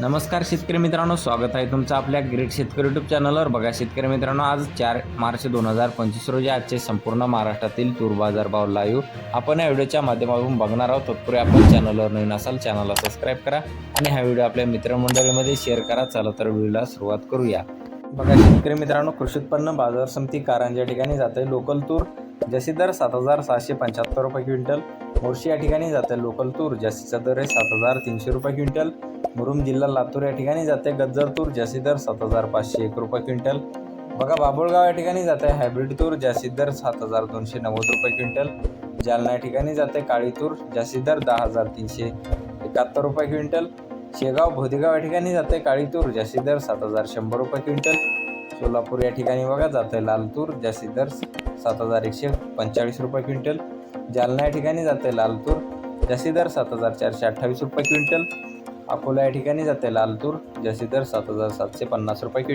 नमस्कार शेतकरी मित्रांनो स्वागत आहे तुमचं आपल्या ग्रेट शेतकरी यूट्यूब चॅनलवर बघा शेतकरी मित्रांनो आज चार मार्च दोन हजार पंचवीस रोजी आजचे संपूर्ण महाराष्ट्रातील तूर बाजार भाव लाईव्ह आपण या व्हिडिओच्या माध्यमातून बघणार आहोत. तत्पूर्वी आपण चॅनलवर नवीन असाल चॅनलला सबस्क्राईब करा आणि हा व्हिडिओ आपल्या मित्रमंडळीमध्ये शेअर करा. चला तर व्हिडिओला सुरुवात करूया. बघा शेतकरी मित्रांनो कृषी उत्पन्न बाजार समिती कारंजा या ठिकाणी जाते. लोकल तूर जशी दर सात हजार सहाशे पंच्याहत्तर रुपये क्विंटल. मोर्शी या ठिकाणी जाते. लोकल तूर जशीचा दर आहे सात हजार तीनशे रुपये क्विंटल. मुरुम जिल्हा लातूर या ठिकाणी जाते. गज्जर तूर जास्ती दर सात हजार पाचशे एक रुपये क्विंटल. बघा बाबुळगाव या ठिकाणी जाते. हायब्रिड तूर जास्ती दर सात हजार दोनशे नव्वद रुपये क्विंटल. जालना या ठिकाणी जाते. काळी तूर जास्ती दर दहा हजार तीनशे एकाहत्तर रुपये क्विंटल. शेगाव भोदेगाव या ठिकाणी जाते. काळी तूर जास्ती दर सात हजार शंभर रुपये क्विंटल. सोलापूर या ठिकाणी बघा जाते. लाल तूर जास्ती दर सात हजार एकशे पंचेचाळीस रुपये क्विंटल. जालना या ठिकाणी जाते. लाल तूर जास्ती दर सात हजार चारशे अठ्ठावीस रुपये क्विंटल. अकोला या ठिकाणी जाते लाल तूर. दर सात हजार सातशे पन्नास रुपये किलो.